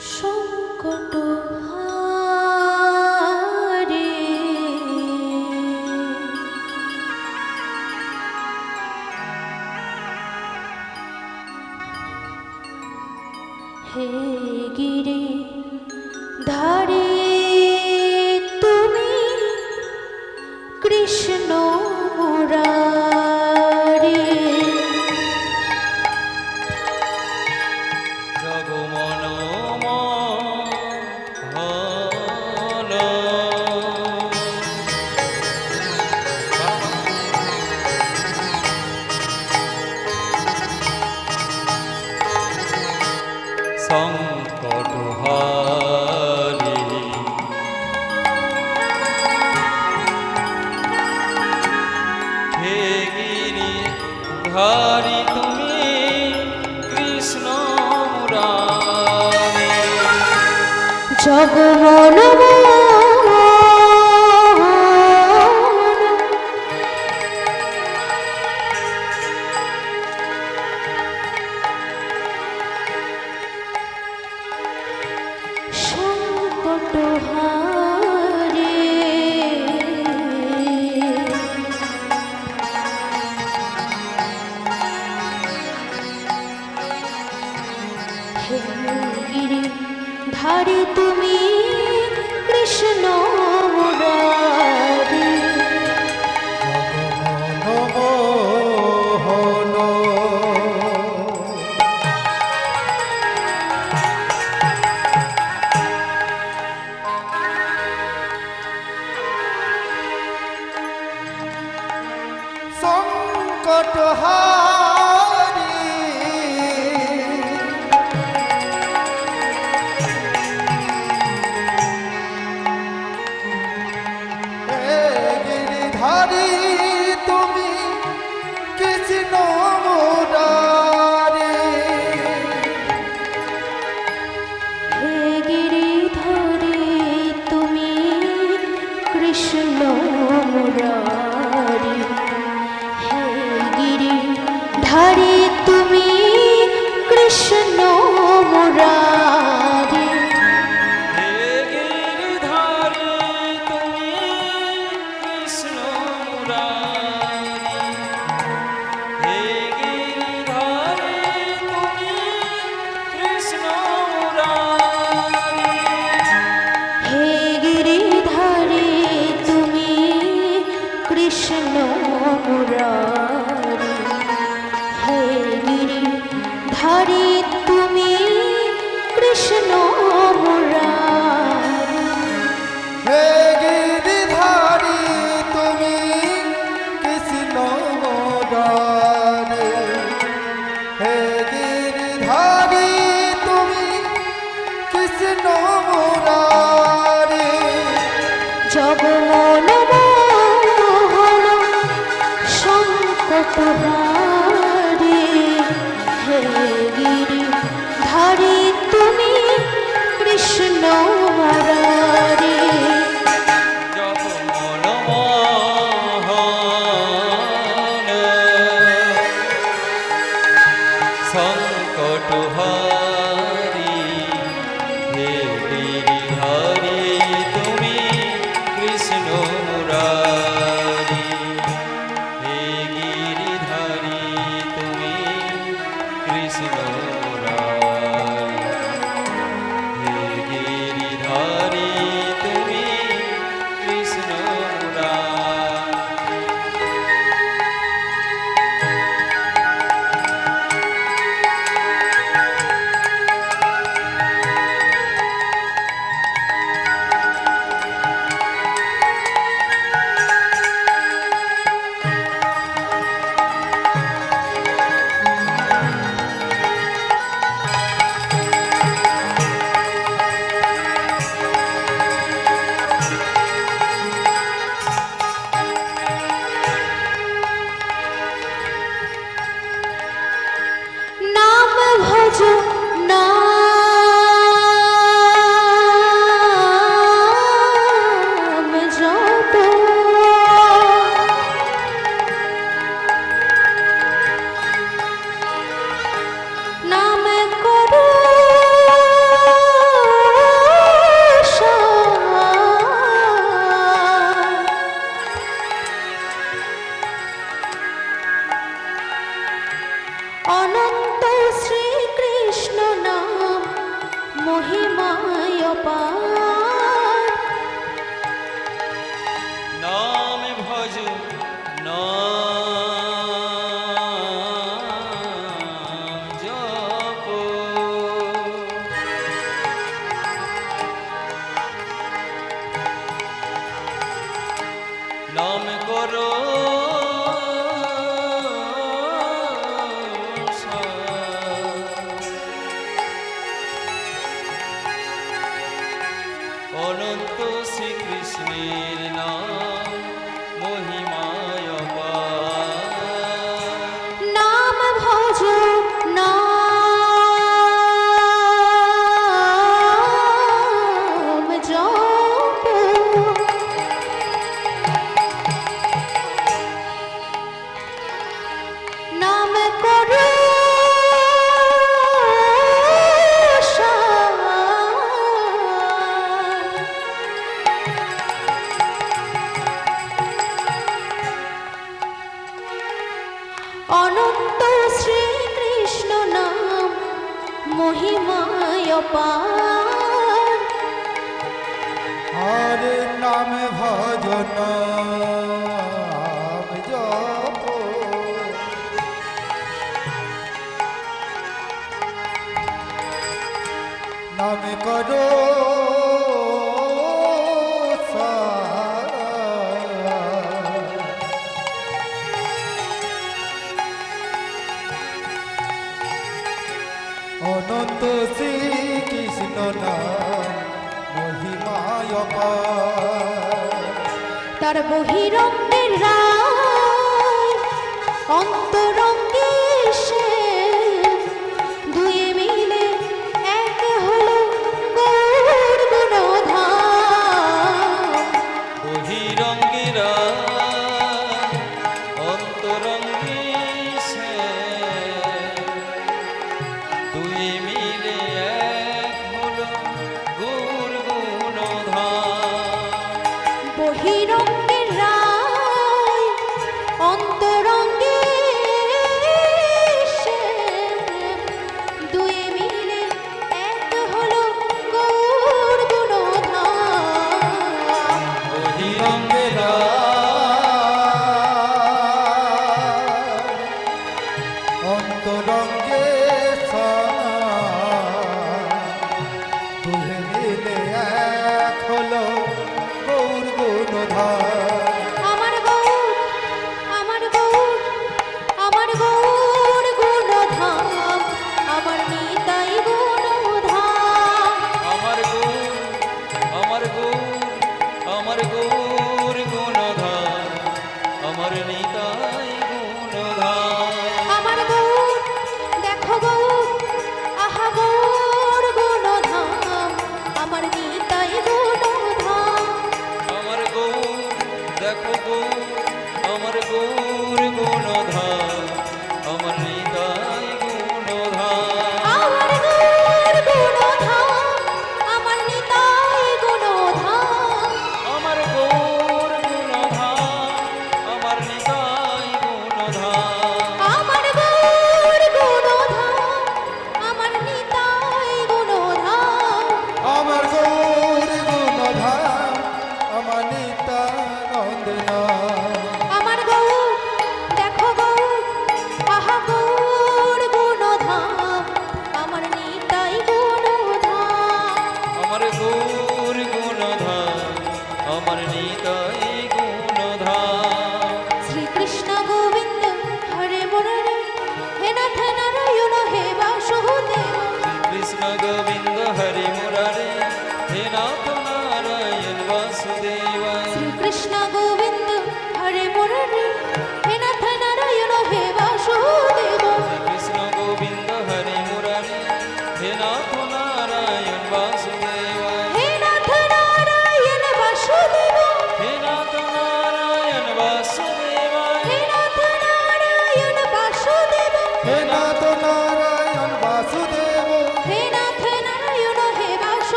说过的 ছোট ছোট হয় জগরে হে গিরিধারি তুমি কৃষ্ণ মুরারি। জগমন সংকট পার। হরে নাম ভজন নাম করো অনন্ত শ্রী তার বহিরঙ্গের রাম অন্তরঙ্গ পাখিরও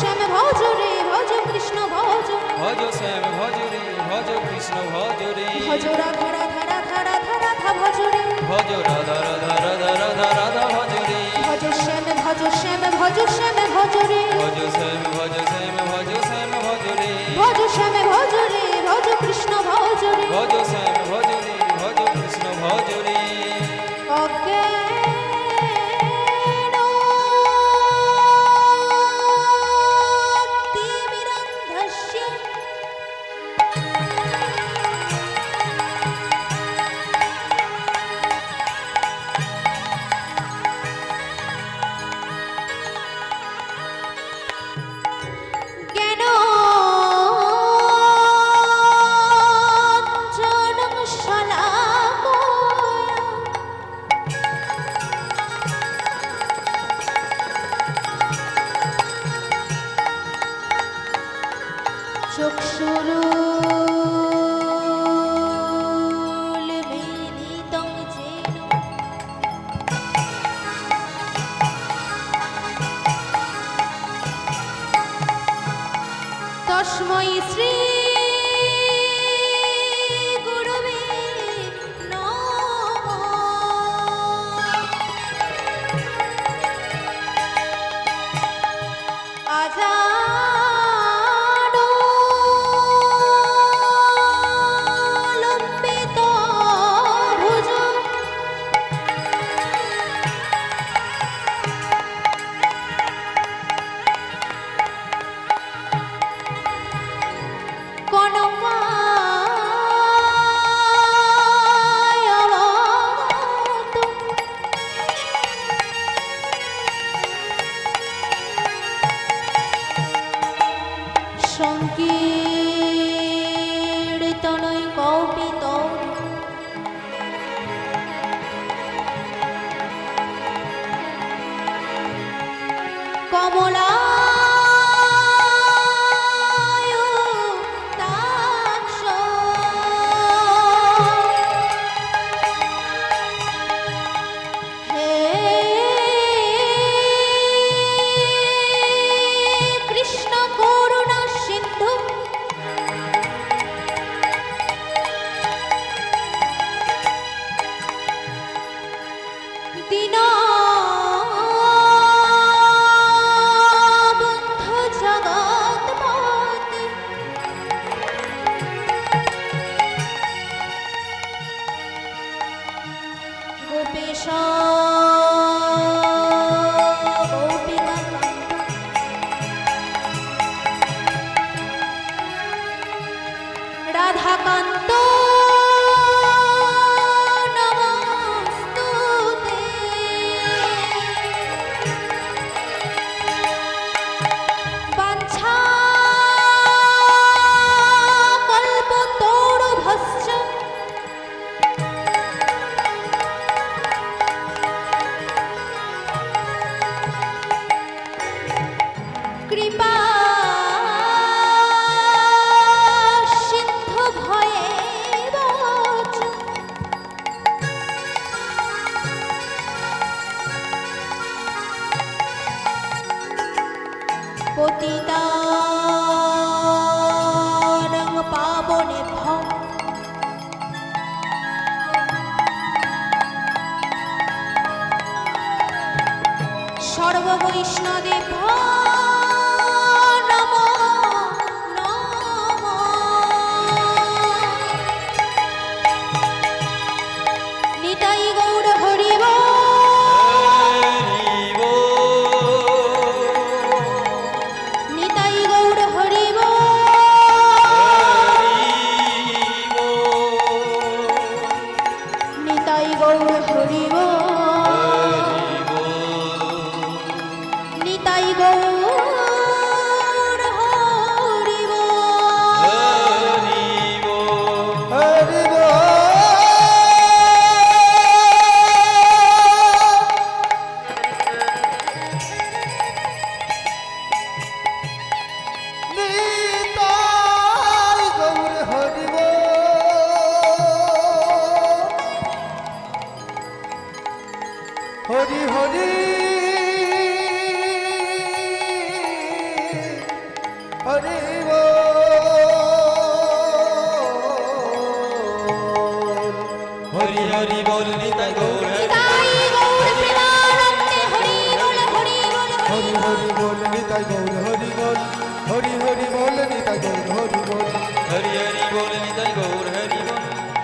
শ্যাম ভজ রে ভজ কৃষ্ণ ভজ। ভজ শ্যাম ভজ রে ভজ কৃষ্ণ ভজ রে। ভজ রাধা রাধা রাধা রাধা রাধা ভজ রে। ভজ রাধা রাধা রাধা রাধা রাধা ভজ রে। ভজ শ্যাম ভজ শ্যাম ভজ শ্যাম ভজ রে। ভজ শ্যাম ভজ শ্যাম ভজ শ্যাম ভজ রে। ভজ শ্যাম ভজ রে ভজ কৃষ্ণ ভজ রে। ভজ শ্যাম কমলা show.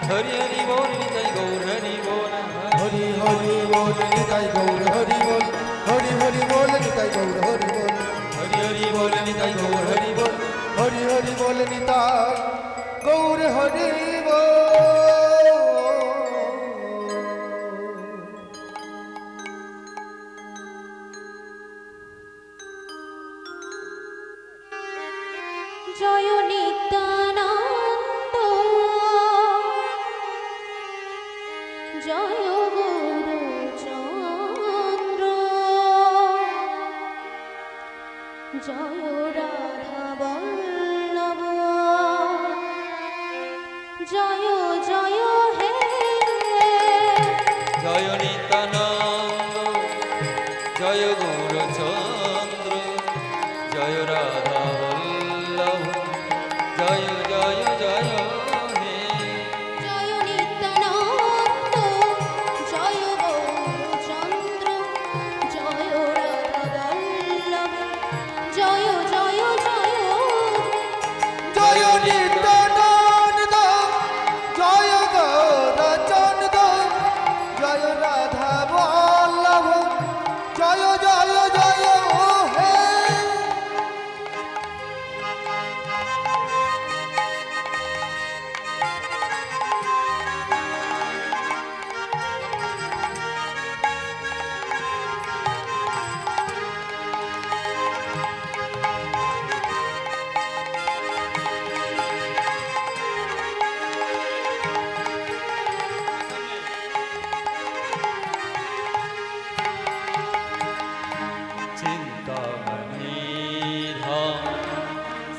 હરિ હરિ બોલ નિતાઈ ગૌર હરિ બોલ. હરિ હરિ બોલ નિતાઈ ગૌર હરિ জয় জয় হে জয়নী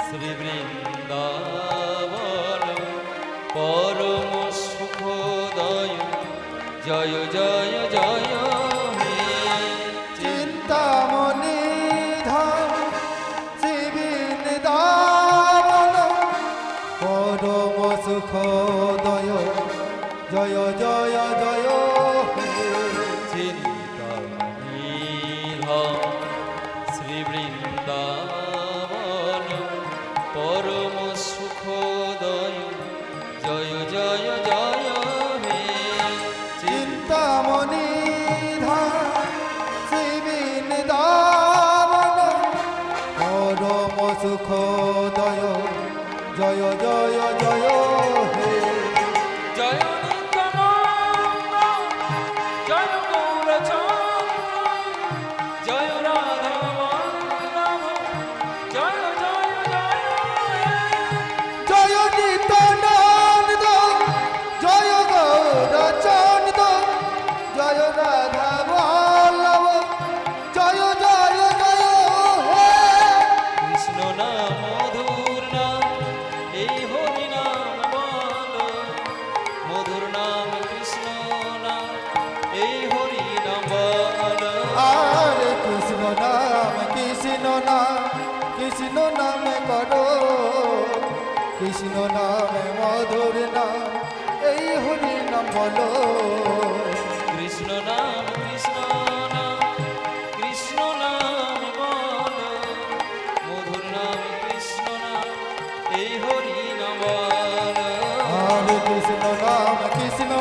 श्रीवृन्दा কৃষ্ণ